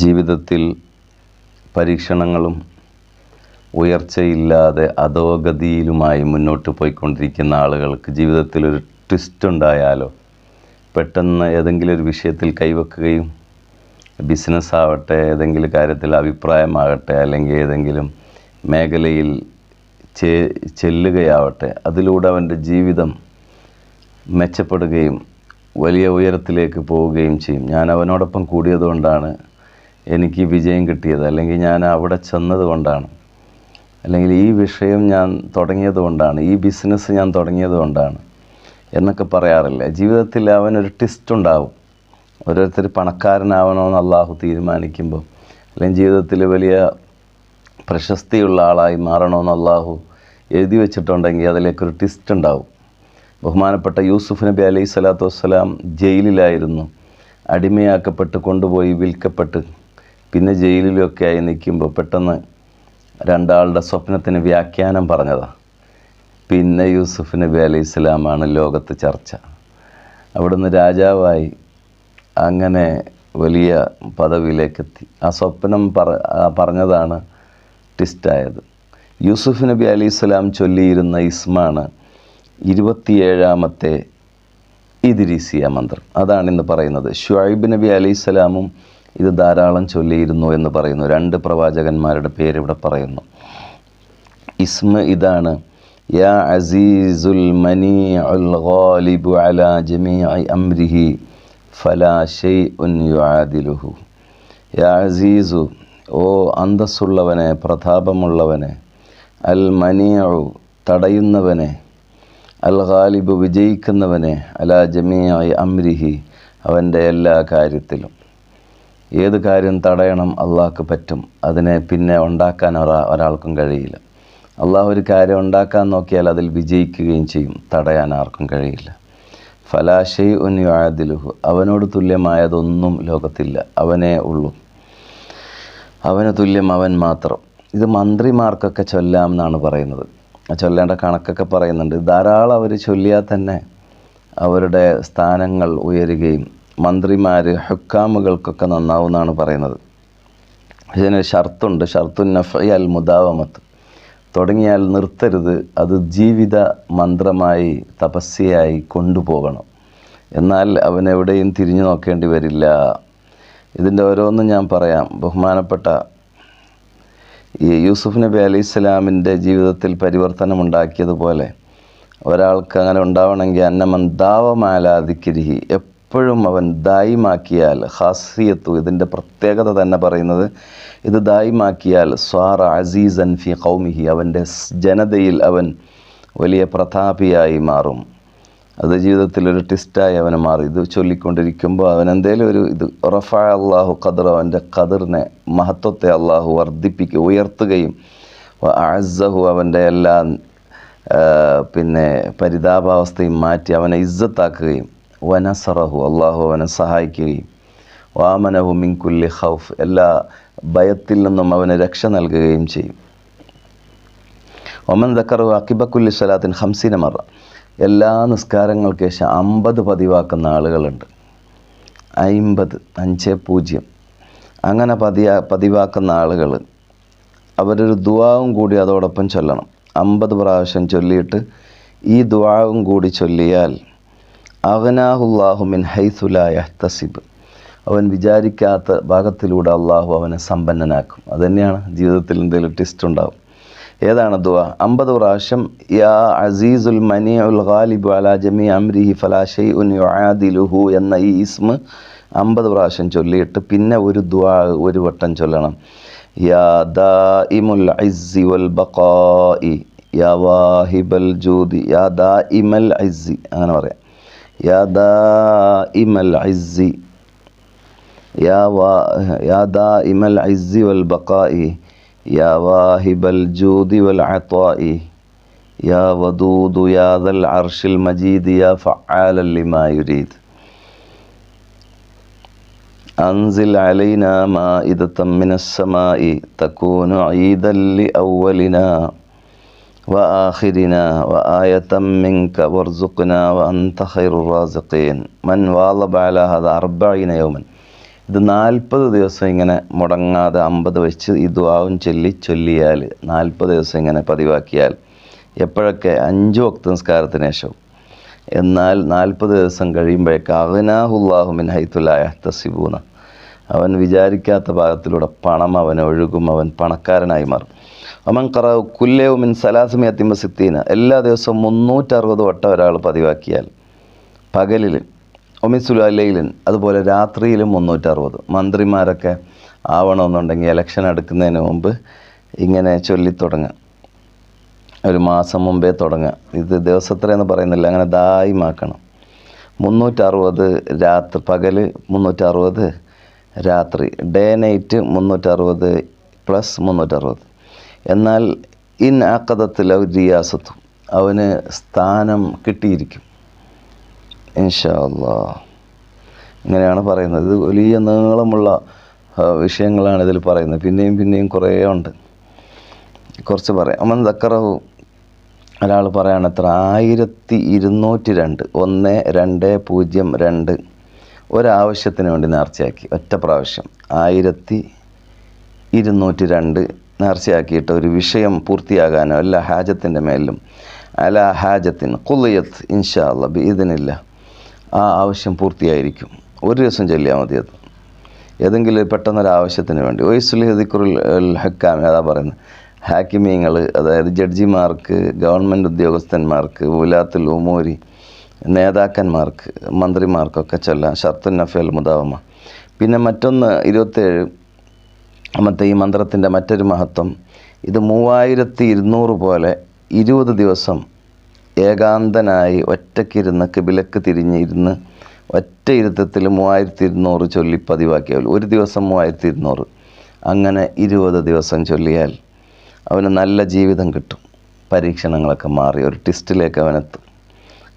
ജീവിതത്തിൽ പരീക്ഷണങ്ങളും ഉയർച്ചയില്ലാതെ അധോഗതിയിലുമായി മുന്നോട്ട് പോയിക്കൊണ്ടിരിക്കുന്ന ആളുകൾക്ക് ജീവിതത്തിൽ ഒരു ട്വിസ്റ്റ് ഉണ്ടായാലോ? പെട്ടെന്ന് ഏതെങ്കിലും ഒരു വിഷയത്തിൽ കൈവെക്കുകയും ബിസിനസ് ആവട്ടെ ഏതെങ്കിലും കാര്യത്തിൽ അഭിപ്രായമാകട്ടെ അല്ലെങ്കിൽ ഏതെങ്കിലും മേഖലയിൽ ചെ ചെല്ലുകയാവട്ടെ അതിലൂടെ അവന്റെ ജീവിതം മെച്ചപ്പെടുകയും വലിയ ഉയരത്തിലേക്ക് പോവുകയും ചെയ്യും. ഞാൻ അവനോടൊപ്പം കൂടിയതുകൊണ്ടാണ് എനിക്ക് വിജയം കിട്ടിയത് അല്ലെങ്കിൽ ഞാൻ അവിടെ ചെന്നത് കൊണ്ടാണ് അല്ലെങ്കിൽ ഈ വിഷയം ഞാൻ തുടങ്ങിയത് കൊണ്ടാണ് ഈ ബിസിനസ് ഞാൻ തുടങ്ങിയത് കൊണ്ടാണ് എന്നൊക്കെ പറയാറില്ല. ജീവിതത്തിൽ അവനൊരു ട്വിസ്റ്റ് ഉണ്ടാവും. ഓരോരുത്തർ പണക്കാരനാവണമെന്ന് അള്ളാഹു തീരുമാനിക്കുമ്പോൾ അല്ലെങ്കിൽ ജീവിതത്തിൽ വലിയ പ്രശസ്തിയുള്ള ആളായി മാറണമെന്ന് അള്ളാഹു എഴുതി വെച്ചിട്ടുണ്ടെങ്കിൽ അതിലേക്കൊരു ട്വിസ്റ്റ് ഉണ്ടാവും. ബഹുമാനപ്പെട്ട യൂസുഫ് നബി അലൈഹി സ്വലാത്തു വസ്സലാം ജയിലിലായിരുന്നു. അടിമയാക്കപ്പെട്ട് കൊണ്ടുപോയി വിൽക്കപ്പെട്ട് പിന്നെ ജയിലിലൊക്കെ ആയി നിൽക്കുമ്പോൾ പെട്ടെന്ന് രണ്ടാളുടെ സ്വപ്നത്തിന് വ്യാഖ്യാനം പറഞ്ഞതാണ് പിന്നെ യൂസുഫ് നബി അലൈഹി ഇസ്ലാമാണ് ലോകത്ത് ചർച്ച. അവിടുന്ന് രാജാവായി അങ്ങനെ വലിയ പദവിയിലേക്കെത്തി. ആ സ്വപ്നം പറ പറഞ്ഞതാണ് ട്വിസ്റ്റായത്. യൂസുഫ് നബി അലി ഇസ്ലാം ചൊല്ലിയിരുന്ന ഇസ്മാണ് ഇരുപത്തിയേഴാമത്തെ ഇതിരിസിയ മന്ത്രം. അതാണ് ഇന്ന് പറയുന്നത്. ഷുഹൈബ് നബി അലി സ്വലാമും ഇത് ധാരാളം ചൊല്ലിയിരുന്നു എന്ന് പറയുന്നു. രണ്ട് പ്രവാചകന്മാരുടെ പേര് ഇവിടെ പറയുന്നു. ഇസ്മ ഇതാണ്. യാ അസീസുൽ മനി അൽ ഗാലിബു അല ജമീ അംരിഹി ഫലാ ഷെയ്ഉൻ യുആദിലുഹു. യാ അസീസു ഓ അന്തസ്സുള്ളവനെ പ്രതാപമുള്ളവനെ അൽ മനിയു തടയുന്നവനെ അൽ ഗാലിബ് വിജയിക്കുന്നവനെ അല ജമീആയി അംരിഹി അവന്റെ എല്ലാ കാര്യത്തിലും. ഏത് കാര്യം തടയണം അള്ളാഹ്ക്ക് പറ്റും അതിനെ പിന്നെ ഉണ്ടാക്കാൻ ഒരാ ഒരാൾക്കും കഴിയില്ല. അള്ളാഹ് ഒരു കാര്യം ഉണ്ടാക്കാൻ നോക്കിയാൽ അതിൽ വിജയിക്കുകയും ചെയ്യും തടയാൻ ആർക്കും കഴിയില്ല. ഫലാശൈ ഉന്യാദിലുഹു അവനോട് തുല്യമായതൊന്നും ലോകത്തില്ല അവനേ ഉള്ളൂ. അവന് തുല്യം അവൻ മാത്രം. ഇത് മന്ത്രിമാർക്കൊക്കെ ചൊല്ലാം എന്നാണ് പറയുന്നത്. ചൊല്ലേണ്ട കണക്കൊക്കെ പറയുന്നുണ്ട്. ധാരാളം അവർ ചൊല്ലിയാൽ തന്നെ അവരുടെ സ്ഥാനങ്ങൾ ഉയരുകയും മന്ത്രിമാർ ഹുക്കാമുകൾക്കൊക്കെ നന്നാവുമെന്നാണ് പറയുന്നത്. ഇതിന് ഷർത്തുണ്ട്. ഷർത്തു നഫി അൽ മുദാവമത്ത്. തുടങ്ങിയാൽ നിർത്തരുത്. അത് ജീവിത മന്ത്രമായി തപസ്യയായി കൊണ്ടുപോകണം. എന്നാൽ അവൻ എവിടെയും തിരിഞ്ഞു നോക്കേണ്ടി വരില്ല. ഇതിന്റെ ഓരോന്നും ഞാൻ പറയാം. ബഹുമാനപ്പെട്ട ഈ യൂസുഫ് നബി അലി ഇസ്ലാമിന്റെ ജീവിതത്തിൽ പരിവർത്തനമുണ്ടാക്കിയതുപോലെ ഒരാൾക്ക് അങ്ങനെ ഉണ്ടാവണമെങ്കിൽ അന്നമൻ ദാവമാലാതിക്കിരിഹി എപ്പോഴും അവൻ ദായിമാക്കിയാൽ ഹാസിയത്തു ഇതിന്റെ പ്രത്യേകത തന്നെ പറയുന്നത് ഇത് ദായിമാക്കിയാൽ സ്വാറ അസീസൻ ഫി കൗമിഹി അവന്റെ ജനതയിൽ അവൻ വലിയ പ്രതാപിയായി മാറും. അത് ജീവിതത്തിൽ ഒരു ട്വിസ്റ്റായി അവന് മാറി. ഇത് ചൊല്ലിക്കൊണ്ടിരിക്കുമ്പോൾ അവൻ എന്തേലും ഒരു ഇത് റഫ അള്ളാഹു ഖദർ അവന്റെ ഖദറിനെ മഹത്വത്തെ അള്ളാഹു വർദ്ധിപ്പിക്കുക ഉയർത്തുകയും അസഹു അവന്റെ എല്ലാ പിന്നെ പരിതാപാവസ്ഥയും മാറ്റി അവനെ ഇസ്സത്താക്കുകയും വനസറഹു അള്ളാഹു അവനെ സഹായിക്കുകയും വാമനഹു മിൻകുല്ലി ഹൗഫ് എല്ലാ ഭയത്തിൽ നിന്നും അവന് രക്ഷ നൽകുകയും ചെയ്യും. ഒമൻ ദക്കറു അക്കിബക്കുല്ലി സ്വലാത്തിൻ ഹംസീന മറ. എല്ലാ നിസ്കാരങ്ങൾക്ക് ശേഷം അമ്പത് പതിവാക്കുന്ന ആളുകളുണ്ട്. അയിമ്പത് അഞ്ച് പൂജ്യം. അങ്ങനെ പതിയാ പതിവാക്കുന്ന ആളുകൾ അവരൊരു ദുവാവും കൂടി അതോടൊപ്പം ചൊല്ലണം. അമ്പത് പ്രാവശ്യം ചൊല്ലിയിട്ട് ഈ ദുവാവും കൂടി ചൊല്ലിയാൽ അവനാഹുല്ലാഹു മിൻ ഹൈസുലായ തസിബ് അവൻ വിചാരിക്കാത്ത ഭാഗത്തിലൂടെ അള്ളാഹു അവനെ സമ്പന്നനാക്കും. അതുതന്നെയാണ് ജീവിതത്തിൽ എന്തെങ്കിലും ട്വിസ്റ്റ് ഉണ്ടാവും. ഏതാണ് ദുവ അമ്പത് പ്രാവശ്യം യാ അസീസുൽ മനി ഉൽ ഖാലിബ് അലാ ജമി അംരിഹി ഫലാഷൈ ഉൻ യുആദിലുഹു എന്ന ഈ ഇസ്മ അമ്പത് പ്രാവശ്യം ചൊല്ലിയിട്ട് പിന്നെ ഒരു ദുവ ഒരു വട്ടം ചൊല്ലണം. യാ ദാഇമുൽ ഇസ്സി വൽ ബഖാഇ യാ വാഹിബൽ ജൂദി യാ ദാ ഇമൽ ഐസി അങ്ങനെ പറയാം. يا دائم العز يا وا يا دائم العز والبقاء يا واهب الجود والعطاء يا ودود يا ذا العرش المجيد يا فعالا لما يريد. أنزل علينا مائدة من السماء تكون عيدا لأولنا. وآخرنا وآية منك وارزقنا وأنت خير الرازقين من واظب على هذا أربعين يوما ഇത് നാൽപ്പത് ദിവസം ഇങ്ങനെ മുടങ്ങാതെ അമ്പത് വെച്ച് ഈ ദുആവും ചൊല്ലി ചൊല്ലിയാൽ നാൽപ്പത് ദിവസം ഇങ്ങനെ പതിവാക്കിയാൽ എപ്പോഴൊക്കെ അഞ്ച് വക്ത നിസ്കാരത്തിന് ശേഷം എന്നാൽ നാൽപ്പത് ദിവസം കഴിയുമ്പോഴേക്ക് അഹ്നാഹുല്ലാഹുമിൻ ഹൈത്തുലായ തസിബൂന അവൻ വിചാരിക്കാത്ത ഭാഗത്തിലൂടെ പണം അവൻ ഒഴുകും അവൻ പണക്കാരനായി മാറും അവൻ കറ മിൻ സലാസമി സിത്തീന എല്ലാ ദിവസവും മുന്നൂറ്ററുപത് വട്ടം ഒരാൾ പതിവാക്കിയാൽ പകലിൽ ഒമിസുലയിലും അതുപോലെ രാത്രിയിലും മുന്നൂറ്ററുപത്. മന്ത്രിമാരൊക്കെ ആവണമെന്നുണ്ടെങ്കിൽ ഇലക്ഷൻ എടുക്കുന്നതിന് മുമ്പ് ഇങ്ങനെ ചൊല്ലിത്തുടങ്ങുക ഒരു മാസം മുമ്പേ തുടങ്ങുക ഇത് ദിവസത്തിലെന്ന് പറയുന്നില്ല അങ്ങനെ ദായിമാക്കണം മുന്നൂറ്ററുപത് രാത്രി പകൽ മുന്നൂറ്ററുപത് രാത്രി. ഡേ നൈറ്റ് മുന്നൂറ്ററുപത് പ്ലസ് മുന്നൂറ്ററുപത്. എന്നാൽ ഇൻ ആക്കതത്തിൽ റിയാസത്തും അവന് സ്ഥാനം കിട്ടിയിരിക്കും. ഇൻഷാ അള്ളാ ഇങ്ങനെയാണ് പറയുന്നത്. ഇത് വലിയ നീളമുള്ള വിഷയങ്ങളാണ് ഇതിൽ പറയുന്നത്. പിന്നെയും പിന്നെയും കുറേ ഉണ്ട്. കുറച്ച് പറയാം. അമ്മൻ ദക്കറഹു ഒരാൾ പറയാണ് എത്ര? ആയിരത്തി ഇരുന്നൂറ്റി രണ്ട്. ഒന്ന് രണ്ട് പൂജ്യം രണ്ട്. ഒരാവശ്യത്തിന് വേണ്ടി നേർച്ചയാക്കി. ഒറ്റ പ്രാവശ്യം. ആയിരത്തി ഇരുന്നൂറ്റി രണ്ട്. നേർച്ചയാക്കിയിട്ട് ഒരു വിഷയം പൂർത്തിയാകാനോ അല്ല ഹാജത്തിന്റെ മേലും അല ഹാജത്തിൻ കുലയത്ത് ഇൻഷാ അല്ല ഇതിനില്ല ആ ആവശ്യം പൂർത്തിയായിരിക്കും. ഒരു ദിവസം ചൊല്ലിയാൽ മതി അത്. ഏതെങ്കിലും പെട്ടെന്നൊരു ആവശ്യത്തിന് വേണ്ടി. ഒയ്സുലി ഹദിക്കുറുൽ ഹക്കാമി അതാ പറയുന്നത്. ഹാക്കിമീങ്ങൾ അതായത് ജഡ്ജിമാർക്ക് ഗവൺമെന്റ് ഉദ്യോഗസ്ഥന്മാർക്ക് ഉലാത്തുൽ ഉമൂരി നേതാക്കന്മാർക്ക് മന്ത്രിമാർക്കൊക്കെ ചൊല്ലാം ഷർത്തുൻ നഫൽ മുദാവമ. പിന്നെ മറ്റൊന്ന് ഇരുപത്തേഴ് മറ്റേ ഈ മന്ത്രത്തിന്റെ മറ്റൊരു മഹത്വം ഇത് മൂവായിരത്തി ഇരുന്നൂറ് പോലെ ഇരുപത് ദിവസം ഏകാന്തനായി ഒറ്റയ്ക്കിരുന്ന് കിബിലക്ക് തിരിഞ്ഞിരുന്ന് ഒറ്റ ഇരുത്തത്തിൽ മൂവായിരത്തി ഇരുന്നൂറ് ചൊല്ലി പതിവാക്കിയാൽ ഒരു ദിവസം മൂവായിരത്തി ഇരുന്നൂറ് അങ്ങനെ ഇരുപത് ദിവസം ചൊല്ലിയാൽ അവന് നല്ല ജീവിതം കിട്ടും. പരീക്ഷണങ്ങളൊക്കെ മാറി ഒരു ടിസ്റ്റിലേക്ക് അവനെത്തും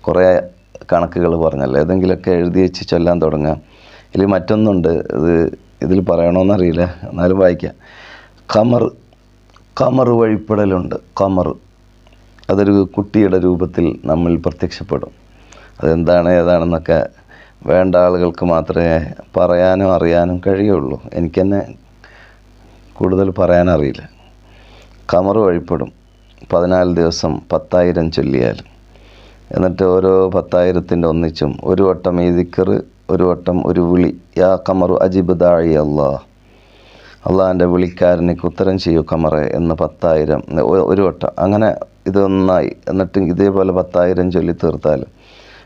കുറേ കണക്കുകൾ പറഞ്ഞല്ലോ ഏതെങ്കിലുമൊക്കെ എഴുതി വെച്ച് ചൊല്ലാൻ തുടങ്ങാം. ഇതിൽ മറ്റൊന്നുണ്ട് ഇത് ഇതിൽ പറയണമെന്നറിയില്ല എന്നാലും വായിക്കാം. കമർ കമർ വഴിപ്പെടലുണ്ട്. കമർ അതൊരു കുട്ടിയുടെ രൂപത്തിൽ നമ്മിൽ പ്രത്യക്ഷപ്പെടും. അതെന്താണ് ഏതാണെന്നൊക്കെ വേണ്ട ആളുകൾക്ക് മാത്രമേ പറയാനും അറിയാനും കഴിയുള്ളൂ. എനിക്കെന്നെ കൂടുതൽ പറയാനറിയില്ല. കമർ വഴിപ്പെടും. പതിനാല് ദിവസം പത്തായിരം ചൊല്ലിയാൽ. എന്നിട്ട് ഓരോ പത്തായിരത്തിന്റെ ഒന്നിച്ചും ഒരു വട്ടം ഈ ദിക്കറ് ഒരു വട്ടം ഒരു വിളി യാ കമറു അജിബ് ദാഴി അള്ളാഹ് അള്ളാഹിന്റെ വിളിക്കാരനേക്ക് ഉത്തരം ചെയ്യൂ കമറെ എന്ന് പത്തായിരം ഒരു വട്ടം. അങ്ങനെ ഇതൊന്നായി എന്നിട്ട് ഇതേപോലെ പത്തായിരം ചൊല്ലി തീർത്താൽ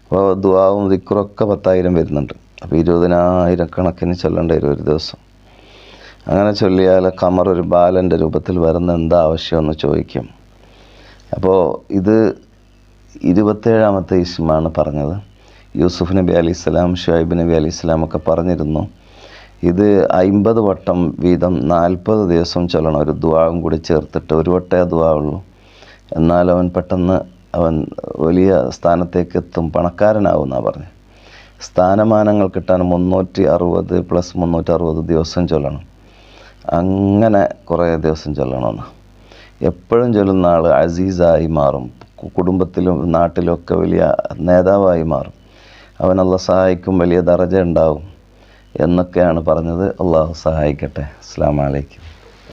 അപ്പോൾ ദുവാവും ദിക്കുറൊക്കെ പത്തായിരം വരുന്നുണ്ട്. അപ്പോൾ ഇരുപതിനായിരം കണക്കിന് ചൊല്ലേണ്ടി വരും ഒരു ദിവസം. അങ്ങനെ ചൊല്ലിയാൽ കമർ ഒരു ബാലന്റെ രൂപത്തിൽ വരുന്ന എന്താ ആവശ്യമെന്ന് ചോദിക്കും. അപ്പോൾ ഇത് ഇരുപത്തേഴാമത്തെ ഇസ്മാണ് പറഞ്ഞത്. യൂസുഫ് നബി അലി ഇസ്ലാം ഷുഹൈബ് നബി അലി ഇസ്ലാം ഒക്കെ പറഞ്ഞിരുന്നു ഇത് അമ്പത് വട്ടം വീതം നാൽപ്പത് ദിവസം ചൊല്ലണം. ഒരു ദുവാവും കൂടി ചേർത്തിട്ട് ഒരു വട്ടേ ദ്വാവുള്ളൂ എന്നാൽ അവൻ പെട്ടെന്ന് അവൻ വലിയ സ്ഥാനത്തേക്ക് എത്തും പണക്കാരനാവും എന്നാണ് പറഞ്ഞു. സ്ഥാനമാനങ്ങൾ കിട്ടാൻ മുന്നൂറ്റി അറുപത് പ്ലസ് മുന്നൂറ്റി അറുപത് ദിവസം ചൊല്ലണം. അങ്ങനെ കുറേ ദിവസം ചൊല്ലണമെന്ന്. എപ്പോഴും ചൊല്ലുന്ന ആൾ അസീസായി മാറും. കുടുംബത്തിലും നാട്ടിലും ഒക്കെ വലിയ നേതാവായി മാറും. അവൻ അള്ള സഹായിക്കും വലിയ ദറജ ഉണ്ടാവും എന്നൊക്കെയാണ് പറഞ്ഞത്. അള്ളാഹു സഹായിക്കട്ടെ. അസ്സാം വലൈക്കും